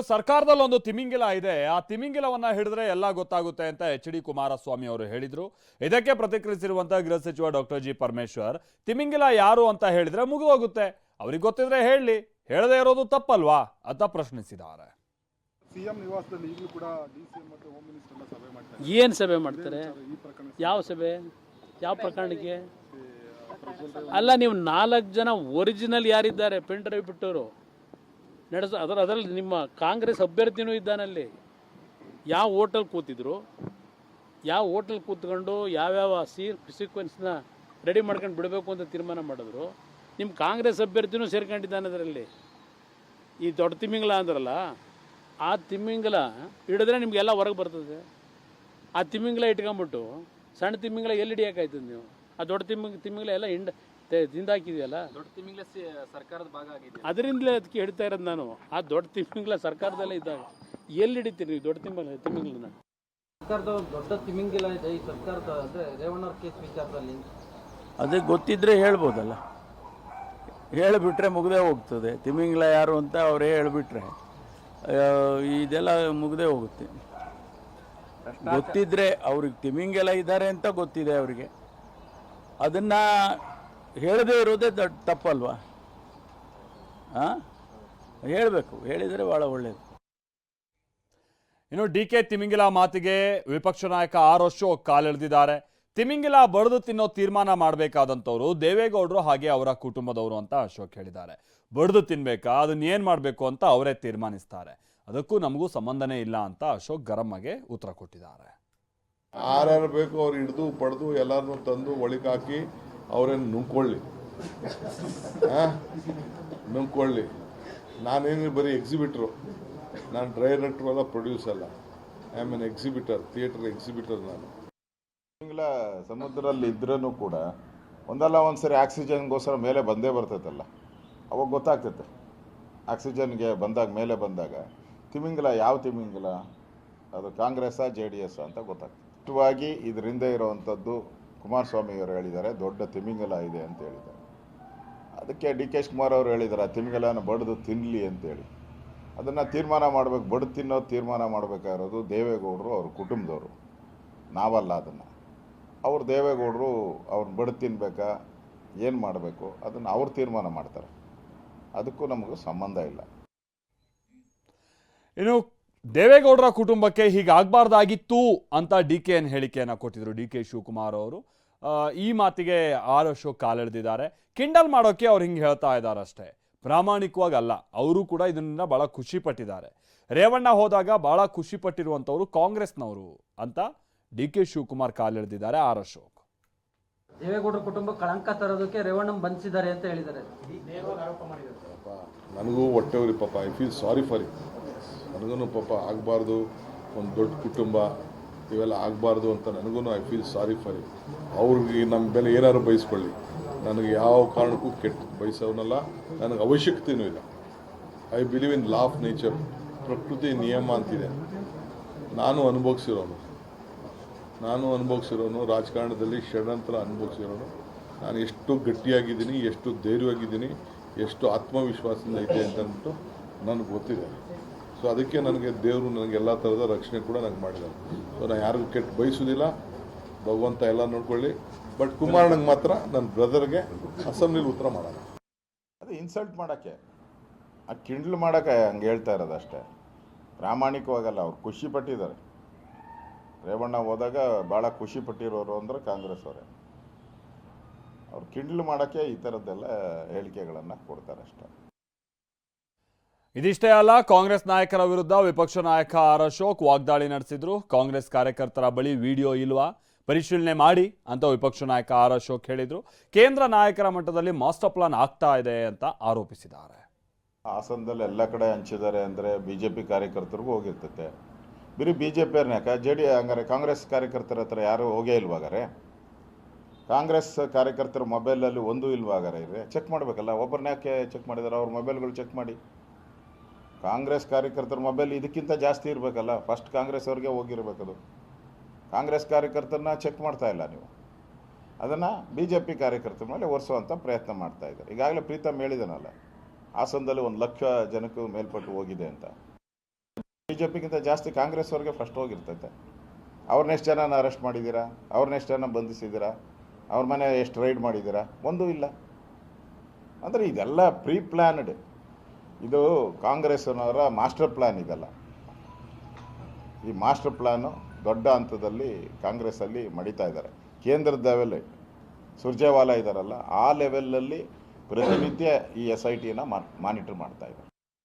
ಇನ್ನು ಸರ್ಕಾರದಲ್ಲಿ ಒಂದು ತಿಮಿಂಗಿಲ ಇದೆ. ಆ ತಿಮಿಂಗಿಲವನ್ನ ಹಿಡಿದ್ರೆ ಎಲ್ಲ ಗೊತ್ತಾಗುತ್ತೆ ಅಂತ ಎಚ್ ಡಿ ಕುಮಾರಸ್ವಾಮಿ ಅವರು ಹೇಳಿದ್ರು. ಇದಕ್ಕೆ ಪ್ರತಿಕ್ರಿಯಿಸಿರುವಂತಹ ಗೃಹ ಸಚಿವ ಡಾಕ್ಟರ್ ಜಿ ಪರಮೇಶ್ವರ್ ತಿಮಿಂಗಿಲ ಯಾರು ಅಂತ ಹೇಳಿದ್ರೆ ಮುಗಿದೋಗುತ್ತೆ. ಅವ್ರಿಗೆ ಗೊತ್ತಿದ್ರೆ ಹೇಳಿ. ಹೇಳದೇ ಇರೋದು ತಪ್ಪಲ್ವಾ? ಅಂತ ಪ್ರಶ್ನಿಸಿದ್ದಾರೆ. ಸಿಎಂ ನಿವಾಸದಲ್ಲಿ ಈಗಲೂ ಕೂಡ ಡಿ ಸಿ ಹೋಮ್ ಮಿನಿಸ್ಟರ್ ಸಭೆ ಮಾಡ್ತಾರೆ ಏನು ಸಭೆ ಮಾಡ್ತಾರೆ? ಯಾವ ಸಭೆ? ಯಾವ ಪ್ರಕರಣಕ್ಕೆ? ಅಲ್ಲ ನೀವು ನಾಲ್ಕು ಜನ ಒರಿಜಿನಲ್ ಯಾರಿದ್ದಾರೆ? Pen drive ಬಿಟ್ಟವರು. ನಡೆಸ ಅದರ ಅದರಲ್ಲಿ ನಿಮ್ಮ ಕಾಂಗ್ರೆಸ್ ಅಭ್ಯರ್ಥಿನೂ ಇದ್ದಾನಲ್ಲಿ. ಯಾವ ಹೋಟೆಲ್ ಕೂತಿದ್ರು? ಯಾವ ಹೋಟೆಲ್ ಕೂತ್ಕೊಂಡು ಯಾವ್ಯಾವ ಸೀ ಸೀಕ್ವೆನ್ಸ್ನ ರೆಡಿ ಮಾಡ್ಕೊಂಡು ಬಿಡಬೇಕು ಅಂತ ತೀರ್ಮಾನ ಮಾಡಿದ್ರು. ನಿಮ್ಮ ಕಾಂಗ್ರೆಸ್ ಅಭ್ಯರ್ಥಿನೂ ಸೇರ್ಕೊಂಡಿದ್ದಾನೆ ಅದರಲ್ಲಿ. ಈ ದೊಡ್ಡ ತಿಮ್ಮಿಂಗಲ ಅಂದ್ರಲ್ಲ, ಆ ತಿಮ್ಮಿಂಗಲ ಹಿಡಿದ್ರೆ ನಿಮಗೆಲ್ಲ ಹೊರಗೆ ಬರ್ತದೆ. ಆ ತಿಮ್ಮಿಂಗಲ ಇಟ್ಕೊಂಬಿಟ್ಟು ಸಣ್ಣ ತಿಮ್ಮಿಂಗಲ ಎಲ್ಲಿ ಹಿಡಿಯೋಕ್ಕಾಯ್ತದೆ ನೀವು? ಆ ದೊಡ್ಡ ತಿಮ್ಮಿಂಗ್ ತಿಮ್ಮಿಂಗಲ ಎಲ್ಲ ಹಿಂಡ ತೆ- ತಿಂದಾಕಿದೆಯಲ್ಲ ದೊಡ್ಡ ಸರ್ಕಾರದ ಭಾಗ ಆಗಿದೆ ಅದರಿಂದಲೇ ಅದಕ್ಕೆ ಹೇಳ್ತಾ ಇರೋದು ನಾನು. ಆ ದೊಡ್ಡ ತಿಮಿಂಗ್ಲ ಸರ್ಕಾರದಲ್ಲೇ ಇದ್ದಾಗ ಎಲ್ಲಿ ಹಿಡಿತೀರಿ ನೀವು ದೊಡ್ಡ ತಿಮ್ಮಿಂಗಲ ತಿಮ್ಮಿಂಗಲನ ಸರ್ಕಾರದ ದೊಡ್ಡ ತಿಮಿಂಗಿಲ ಇದೆ ಈ ಸರ್ಕಾರದ ಅಂದ್ರೆ ರೇವಣ್ಣವ್ರ ಕೇಸ್ ವಿಚಾರದಲ್ಲಿ. ಅದೇ ಗೊತ್ತಿದ್ರೆ ಹೇಳ್ಬೋದಲ್ಲ. ಹೇಳಿಬಿಟ್ರೆ ಮುಗ್ದೇ ಹೋಗ್ತದೆ. ತಿಮಿಂಗ್ಲ ಯಾರು ಅಂತ ಅವರೇ ಹೇಳಿಬಿಟ್ರೆ ಇದೆಲ್ಲ ಮುಗ್ದೇ ಹೋಗುತ್ತೆ. ಗೊತ್ತಿದ್ರೆ ಅವ್ರಿಗೆ ತಿಮಿಂಗೆಲ್ಲ ಇದ್ದಾರೆ ಅಂತ ಗೊತ್ತಿದೆ ಅವರಿಗೆ. ಅದನ್ನ ಹೇಳದೇ ಇರೋದೇ ದೊಡ್ಡ ತಪ್ಪಲ್ವಾ? ಹಾಂ ಹೇಳಬೇಕು. ಹೇಳಿದರೆ ಭಾಳ ಒಳ್ಳೆಯದು ಇನ್ನು ಡಿ ಕೆ ತಿಮಿಂಗಿಲ ಮಾತಿಗೆ ವಿಪಕ್ಷ ನಾಯಕ ಆರ್ ಅಶೋಕ್ ಕಾಲೆಳೆದಿದ್ದಾರೆ. ತಿಮಿಂಗಿಲ ಬಡದು ತಿನ್ನೋ ತೀರ್ಮಾನ ಮಾಡಬೇಕಾದಂಥವ್ರು ದೇವೇಗೌಡರು ಹಾಗೆ ಅವರ ಕುಟುಂಬದವರು ಅಂತ ಅಶೋಕ್ ಹೇಳಿದ್ದಾರೆ. ಬಡಿದು ತಿನ್ಬೇಕಾ? ಅದನ್ನ ಏನು ಮಾಡಬೇಕು ಅಂತ ಅವರೇ ತೀರ್ಮಾನಿಸ್ತಾರೆ. ಅದಕ್ಕೂ ನಮಗೂ ಸಂಬಂಧನೇ ಇಲ್ಲ ಅಂತ ಅಶೋಕ್ ಗರಮ್ಮಗೆ ಉತ್ತರ ಕೊಟ್ಟಿದ್ದಾರೆ. ಯಾರ್ಯಾರು ಬೇಕು ಅವ್ರು ಹಿಡಿದು ಪಡೆದು ಎಲ್ಲರನ್ನೂ ತಂದು ಒಳಗೆ ಹಾಕಿ ಅವ್ರೇನು ನುಂಗ್ಕೊಳ್ಳಿ. ನುಂಕೊಳ್ಳಿ ನುಂಗ್ಕೊಳ್ಳಿ. ನಾನೇನು ಬರೀ ಎಕ್ಸಿಬಿಟ್ರು ನಾನು ಡೈರೆಕ್ಟ್ರು ಅಲ್ಲ ಪ್ರೊಡ್ಯೂಸ್ ಅಲ್ಲ. I am an exhibitor theatre exhibitor ನಾನು. ತಿಂಗಳ ಸಮುದ್ರದಲ್ಲಿ ಇದ್ರೂ ಕೂಡ ಒಂದಲ್ಲ ಒಂದು ಸರಿ ಆಕ್ಸಿಜನ್ಗೋಸ್ಕರ ಮೇಲೆ ಬಂದೇ ಬರ್ತೈತಲ್ಲ. ಅವಾಗ ಗೊತ್ತಾಗ್ತೈತೆ. ಆಕ್ಸಿಜನ್ಗೆ ಬಂದಾಗ, ಮೇಲೆ ಬಂದಾಗ, ತಿಮಿಂಗಲ ಯಾವ ತಿಮಿಂಗಲ? ಅದು ಕಾಂಗ್ರೆಸ್ಸಾ, ಜೆ ಡಿ ಎಸ್ ಅಂತ ಗೊತ್ತಾಗ್ತದೆ ಇಷ್ಟವಾಗಿ ಇದರಿಂದ ಇರುವಂಥದ್ದು ಕುಮಾರಸ್ವಾಮಿಯವರು ಹೇಳಿದ್ದಾರೆ, ದೊಡ್ಡ ತಿಮಿಂಗಲ ಇದೆ ಅಂತ ಹೇಳಿದ್ದಾರೆ. ಅದಕ್ಕೆ ಡಿ ಕೆ ಕುಮಾರ್ ಅವರು ಹೇಳಿದ್ದಾರೆ ಆ ತಿಮಿಂಗಲನ ಬಡಿದು ತಿನ್ನಲಿ ಅಂತೇಳಿ ಅದನ್ನು ತೀರ್ಮಾನ ಮಾಡಬೇಕು, ಬಡ್ದು ತಿನ್ನೋದು ತೀರ್ಮಾನ ಮಾಡಬೇಕಾಗಿರೋದು ದೇವೇಗೌಡರು ಅವ್ರ ಕುಟುಂಬದವರು. ನಾವಲ್ಲ ಅದನ್ನು. ಅವ್ರು ದೇವೇಗೌಡರು ಅವ್ರನ್ನ ಬಡ್ದು ತಿನ್ಬೇಕಾ, ಏನು ಮಾಡಬೇಕು, ಅದನ್ನು ಅವ್ರು ತೀರ್ಮಾನ ಮಾಡ್ತಾರೆ. ಅದಕ್ಕೂ ನಮಗೂ ಸಂಬಂಧ ಇಲ್ಲ. ಇನ್ನು ದೇವೇಗೌಡರ ಕುಟುಂಬಕ್ಕೆ ಹೀಗಾಗಬಾರ್ದಾಗಿತ್ತು ಅಂತ ಡಿ ಕೆ ಎನ್ ಹೇಳಿಕೆಯನ್ನು ಕೊಟ್ಟಿದ್ರು ಡಿ ಕೆ ಶಿವಕುಮಾರ್ ಅವರು. ಈ ಮಾತಿಗೆ ಆರ್ ಅಶೋಕ್ ಕಾಲೆಳೆದಿದ್ದಾರೆ. ಕಿಂಡಲ್ ಮಾಡೋಕೆ ಅವ್ರು ಹಿಂಗೆ ಹೇಳ್ತಾ ಇದ್ದಾರೆ ಅಷ್ಟೇ ಪ್ರಾಮಾಣಿಕವಾಗಿ ಅಲ್ಲ ಅವರು ಕೂಡ ಇದನ್ನ ಬಹಳ ಖುಷಿ ಪಟ್ಟಿದ್ದಾರೆ ರೇವಣ್ಣ ಹೋದಾಗ ಬಹಳ ಖುಷಿ ಪಟ್ಟಿರುವಂಥವ್ರು ಕಾಂಗ್ರೆಸ್ನವರು ಅಂತ ಡಿ ಕೆ ಶಿವಕುಮಾರ್ ಕಾಲೆಳೆದಿದ್ದಾರೆ ಆರ್ ಅಶೋಕ್. ದೇವೇಗೌಡರ ಕುಟುಂಬ ಕಳಂಕ ತರೋದಕ್ಕೆ ರೇವಣ್ಣ ಬಂಧಿಸಿದ್ದಾರೆ ಅಂತ ಹೇಳಿದ್ದಾರೆ. ಪಾಪ ನನಗೂ ಹೊಟ್ಟೆ ಪಾಪ. I feel sorry for it ನನಗೂ ಪಾಪ ಆಗಬಾರ್ದು, ಒಂದು ದೊಡ್ಡ ಕುಟುಂಬ, ಇವೆಲ್ಲ ಆಗಬಾರ್ದು ಅಂತ ನನಗೂ I feel sorry for it ಅವ್ರಿಗೆ ನಮ್ಮ ಬೆಲೆ ಏನಾದ್ರು ಬಯಸ್ಕೊಳ್ಳಿ ನನಗೆ ಯಾವ ಕಾರಣಕ್ಕೂ ಕೆಟ್ಟ ಬಯಸೋನಲ್ಲ ನನಗೆ ಅವಶ್ಯಕತೆಯೂ ಇಲ್ಲ. I believe in law of nature ಪ್ರಕೃತಿ ನಿಯಮ ಅಂತಿದೆ. ನಾನು ಅನುಭವಿಸಿರೋನು. ನಾನು ಅನುಭವಿಸಿರೋನು, ರಾಜಕಾರಣದಲ್ಲಿ ಷಡ್ಯಂತ್ರ ಅನುಭವಿಸಿರೋನು. ನಾನು ಎಷ್ಟು ಗಟ್ಟಿಯಾಗಿದ್ದೀನಿ, ಎಷ್ಟು ಧೈರ್ಯವಾಗಿದ್ದೀನಿ, ಎಷ್ಟು ಆತ್ಮವಿಶ್ವಾಸದಿಂದ ಇದೆ ಅಂತ ಅಂದ್ಬಿಟ್ಟು ನನಗೆ ಗೊತ್ತಿದೆ. ಸೊ ಅದಕ್ಕೆ ನನಗೆ ದೇವರು ನನಗೆ ಎಲ್ಲ ಥರದ ರಕ್ಷಣೆ ಕೂಡ ನನಗೆ ಮಾಡಿದ್ದಾರೆ. ಸೊ ನಾನು ಯಾರಿಗೂ ಕೆಟ್ಟು ಬಯಸೋದಿಲ್ಲ. ಭಗವಂತ ಎಲ್ಲ ನೋಡ್ಕೊಳ್ಳಿ. ಬಟ್ ಕುಮಾರಣ್ಣಗೆ ಮಾತ್ರ ನನ್ನ ಬ್ರದರ್ಗೆ ಅಸೆಂಬ್ಲಿಲಿ ಉತ್ತರ ಮಾಡೋಣ. ಅದು ಇನ್ಸಲ್ಟ್ ಮಾಡೋಕ್ಕೆ, ಆ ಕಿಂಡ್ಲು ಮಾಡೋಕ್ಕೆ ಹಂಗೆ ಹೇಳ್ತಾ ಇರೋದು ಅಷ್ಟೇ. ಪ್ರಾಮಾಣಿಕವಾಗಲ್ಲ, ಅವ್ರು ಖುಷಿ ಪಟ್ಟಿದ್ದಾರೆ. ರೇವಣ್ಣ ಹೋದಾಗ ಭಾಳ ಖುಷಿ ಪಟ್ಟಿರೋರು ಅಂದರೆ ಕಾಂಗ್ರೆಸ್ ಅವರೇ. ಅವ್ರು ಕಿಂಡ್ಲು ಮಾಡೋಕ್ಕೆ ಈ ಥರದ್ದೆಲ್ಲ ಹೇಳಿಕೆಗಳನ್ನು ಕೊಡ್ತಾರೆ ಅಷ್ಟೇ. ಇದಿಷ್ಟೇ ಅಲ್ಲ, ಕಾಂಗ್ರೆಸ್ ನಾಯಕರ ವಿರುದ್ಧ ವಿಪಕ್ಷ ನಾಯಕ ಆರ್ ಅಶೋಕ್ ವಾಗ್ದಾಳಿ ನಡೆಸಿದ್ರು. ಕಾಂಗ್ರೆಸ್ ಕಾರ್ಯಕರ್ತರ ಬಳಿ ವಿಡಿಯೋ ಇಲ್ವಾ? ಪರಿಶೀಲನೆ ಮಾಡಿ ಅಂತ ವಿಪಕ್ಷ ನಾಯಕ ಆರ್ ಅಶೋಕ್ ಹೇಳಿದ್ರು. ಕೇಂದ್ರ ನಾಯಕರ ಮಟ್ಟದಲ್ಲಿ ಮಾಸ್ಟರ್ ಪ್ಲಾನ್ ಆಗ್ತಾ ಇದೆ ಅಂತ ಆರೋಪಿಸಿದ್ದಾರೆ. ಹಾಸನದಲ್ಲಿ ಎಲ್ಲ ಕಡೆ ಹಂಚಿದ್ದಾರೆ ಅಂದರೆ ಬಿ ಜೆ ಪಿ ಕಾರ್ಯಕರ್ತರಿಗೂ ಹೋಗಿರ್ತೈತೆ. ಬರೀ ಬಿ ಜೆ ಪಿ ಯಾಕೆ? ಜೆ ಡಿ ಹಂಗಾರೆ ಕಾಂಗ್ರೆಸ್ ಕಾರ್ಯಕರ್ತರ ಹತ್ರ ಯಾರೂ ಹೋಗೇ ಇಲ್ವಾಗಾರೆ ಕಾಂಗ್ರೆಸ್ ಕಾರ್ಯಕರ್ತರ ಮೊಬೈಲಲ್ಲಿ ಒಂದೂ ಇಲ್ವಾಗಾರೆ ಚೆಕ್ ಮಾಡಬೇಕಲ್ಲ ಒಬ್ಬರನ್ನ ಯಾಕೆ ಚೆಕ್ ಮಾಡಿದ್ದಾರೆ ಅವ್ರ ಮೊಬೈಲ್ಗಳು ಚೆಕ್ ಮಾಡಿ. ಕಾಂಗ್ರೆಸ್ ಕಾರ್ಯಕರ್ತರ ಮೊಬೈಲ್ ಇದಕ್ಕಿಂತ ಜಾಸ್ತಿ ಇರಬೇಕಲ್ಲ ಫಸ್ಟ್ ಕಾಂಗ್ರೆಸ್ ಅವ್ರಿಗೆ ಹೋಗಿರ್ಬೇಕದು. ಕಾಂಗ್ರೆಸ್ ಕಾರ್ಯಕರ್ತರನ್ನ ಚೆಕ್ ಮಾಡ್ತಾ ಇಲ್ಲ ನೀವು. ಅದನ್ನು ಬಿ ಜೆ ಪಿ ಕಾರ್ಯಕರ್ತರ ಮೇಲೆ ಒರೆಸುವಂಥ ಪ್ರಯತ್ನ ಮಾಡ್ತಾ ಇದ್ದಾರೆ. ಈಗಾಗಲೇ ಪ್ರೀತಮ್ ಹೇಳಿದನಲ್ಲ, ಹಾಸನದಲ್ಲಿ ಒಂದು ಲಕ್ಷ ಜನಕ್ಕೂ ಮೇಲ್ಪಟ್ಟು ಹೋಗಿದೆ ಅಂತ. ಬಿ ಜೆ ಪಿಗಿಂತ ಜಾಸ್ತಿ ಕಾಂಗ್ರೆಸ್ ಅವ್ರಿಗೆ ಫಸ್ಟ್ ಹೋಗಿರ್ತೈತೆ. ಅವ್ರನ್ನೆಷ್ಟು ಜನನ ಅರೆಸ್ಟ್ ಮಾಡಿದ್ದೀರಾ ಅವ್ರನ್ನೆಷ್ಟು ಜನ ಬಂಧಿಸಿದ್ದೀರಾ ಅವ್ರ ಮನೆ ಎಷ್ಟು ರೈಡ್ ಮಾಡಿದ್ದೀರಾ ಒಂದೂ ಇಲ್ಲ. ಅಂದರೆ ಇದೆಲ್ಲ ಪ್ರೀ ಪ್ಲ್ಯಾನ್ಡ್ ಇದು ಕಾಂಗ್ರೆಸ್ನವರ ಮಾಸ್ಟರ್ ಪ್ಲ್ಯಾನ್ ಇದೆಲ್ಲ. ಈ ಮಾಸ್ಟರ್ ಪ್ಲ್ಯಾನು ದೊಡ್ಡ ಹಂತದಲ್ಲಿ ಕಾಂಗ್ರೆಸ್ಸಲ್ಲಿ ಮಡಿತಾ ಇದ್ದಾರೆ. ಕೇಂದ್ರದ ಲೆವೆಲ್ ಸುರ್ಜೇವಾಲಾ ಇದ್ದಾರಲ್ಲ ಆ ಲೆವೆಲಲ್ಲಿ ಪ್ರತಿನಿತ್ಯ ಈ ಎಸ್ ಐ ಟಿನ ಮಾನಿಟರ್ ಮಾಡ್ತಾ ಇದ್ದಾರೆ.